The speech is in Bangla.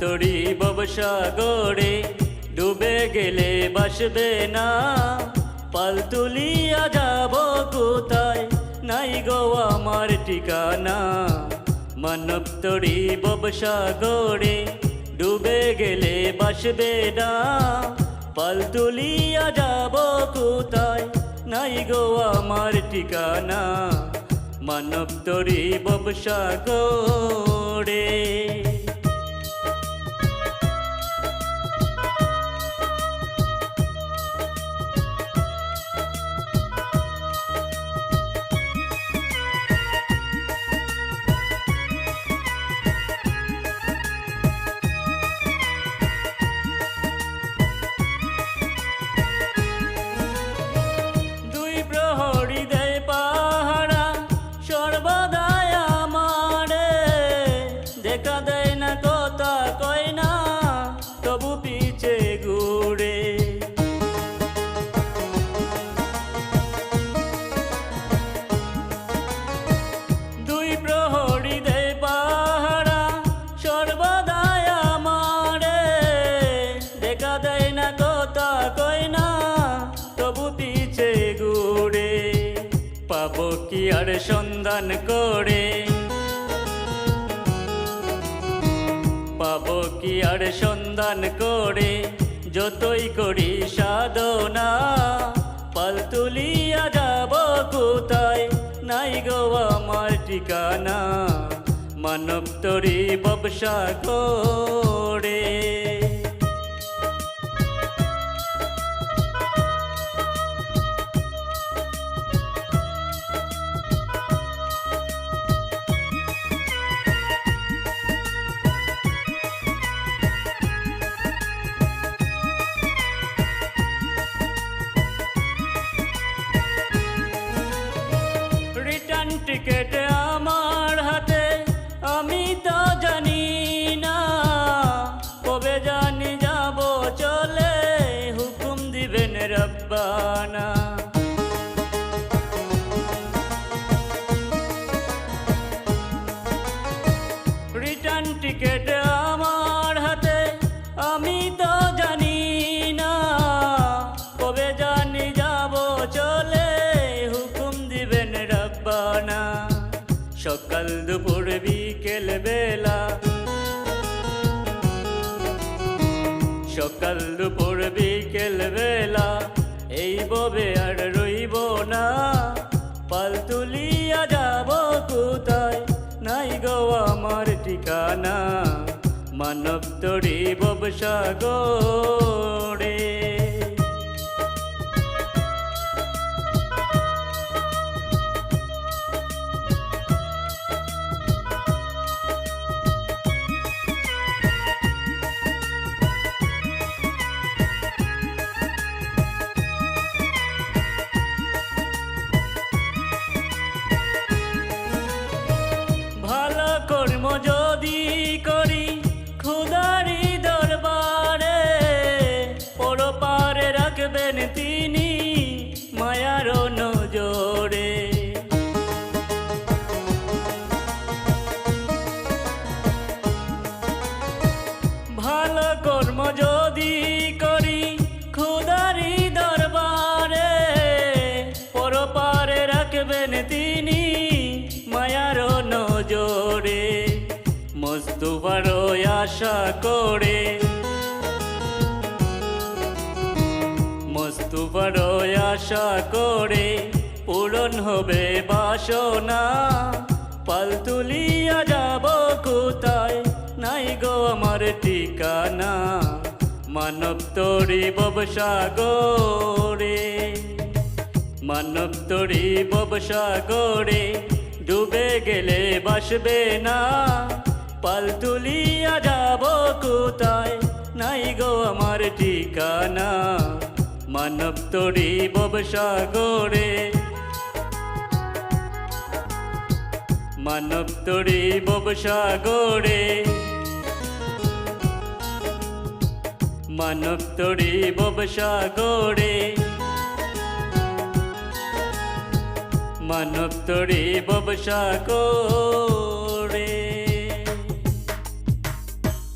তরি ব্যবসা গড়ে ডুবে গেলে বাসবে না। পাল তুলিয়া যাব কোথায়? নাই গো আমার ঠিকানা। মানব তরি ব্যবসা গড়ে ডুবে গেলে বাসবে না। পাল তুলিয়া যাব কোথায়? নাই গো আমার ঠিকানা। মানব তরি ব্যবসা না কথা কয় না? তবু পিছে ঘুরে পাবো কি আর সন্ধান করে? পাবো কি আর সন্ধান করে? যতই করি সাধনা, পাল তুলিয়া যাব কোথায়? নাই গো আমার ঠিকানা মানব তরি ব্যবসা করে। টিকেট আমার হাতে, আমি তো জানি না। কবে জানি যাব চলে, হুকুম দিবেন সকাল বেলা। সকাল দুপুর বিকেল বেলা, এই ববে মানব তরি ব্যবসা কর্ম যদি করি খুদারি দরবারে, পরপারে রাখবেন তিনি মায়ার নজরে মস্তুবার আশা করে। মস্তুবার আশা করে পূরণ হবে বাসনা। ঠিকানা মানব তরি ব্যবসা গড়ে মানব তরি ব্যবসা গড়ে ডুবে গেলে বাসবে না। পাল তুলিয়া যাব কোথায়? নাই গো আমার ঠিকানা। মানব তরি ব্যবসা গড়ে মানব তরি ব্যবসা মানব তরি ববসা গোড়ে মানব ববসা করে